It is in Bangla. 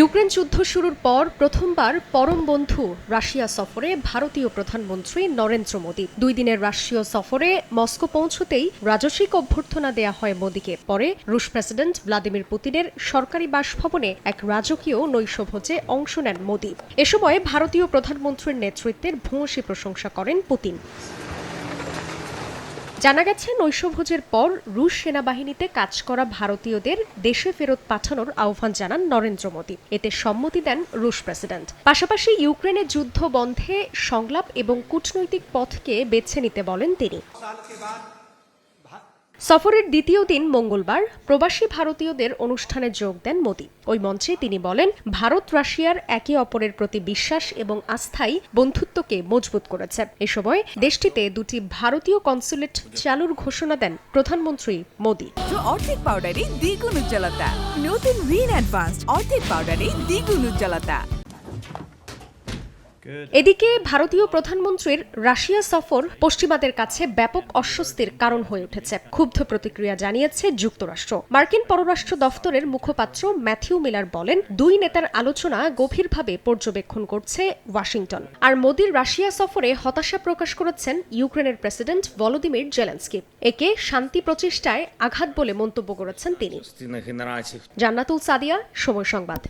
ইউক্রেন যুদ্ধ শুরুর পর প্রথমবার পরম বন্ধু রাশিয়া সফরে ভারতীয় প্রধানমন্ত্রী নরেন্দ্র মোদী। দুই দিনের রাষ্ট্রীয় সফরে মস্কো পৌঁছতেই রাজস্বিক অভ্যর্থনা দেয়া হয় মোদীকে। পরে রুশ প্রেসিডেন্ট ভ্লাদিমির পুতিনের সরকারি বাসভবনে এক রাজকীয় নৈশভোজে অংশ নেন মোদী। এ সময় ভারতীয় প্রধানমন্ত্রীর নেতৃত্বের ভূয়সী প্রশংসা করেন পুতিন। জানা গেছে, নৈশভোজের পর রুশ সেনাবাহিনীতে কাজ করা ভারতীয়দের দেশে ফেরত পাঠানোর আহ্বান জানান নরেন্দ্র মোদী। এতে সম্মতি দেন রুশ প্রেসিডেন্ট। পাশাপাশি ইউক্রেনের যুদ্ধ বন্ধে সংলাপ এবং কূটনৈতিক পথকে বেছে নিতে বলেন তিনি। সফরের দ্বিতীয় দিন মঙ্গলবার প্রবাসী ভারতীয়দের অনুষ্ঠানে যোগ দেন মোদী। ওই মঞ্চে তিনি বলেন, ভারত রাশিয়ার একে অপরের প্রতি বিশ্বাস এবং আস্থাই বন্ধুত্বকে মজবুত করেছে। এ সময় দেশটিতে দুটি ভারতীয় কনসুলেট চালুর ঘোষণা দেন প্রধানমন্ত্রী মোদী। অর্ধেক পাউডারে দ্বিগুণ উজ্জ্বলতা। নতুন অ্যাডভান্সড অর্ধেক পাউডারে দ্বিগুণ উজ্জ্বলতা। এদিকে ভারতীয় প্রধানমন্ত্রীর রাশিয়া সফর পশ্চিমাদের কাছে ব্যাপক অস্বস্তির কারণ হয়ে উঠেছে। ক্ষুব্ধ প্রতিক্রিয়া জানিয়েছে যুক্তরাষ্ট্র। মার্কিন পররাষ্ট্র দফতরের মুখপাত্র ম্যাথিউ মিলার বলেন দুই নেতার আলোচনা গভীরভাবে পর্যবেক্ষণ করছে ওয়াশিংটন। আর মোদীর রাশিয়া সফরে হতাশা প্রকাশ করেছেন ইউক্রেনের প্রেসিডেন্ট ভলোদিমির জেলেন্সকি। একে শান্তি প্রচেষ্টায় আঘাত বলে মন্তব্য করেছেন তিনি। জান্নাতুল সাদিয়া সময় সংবাদ।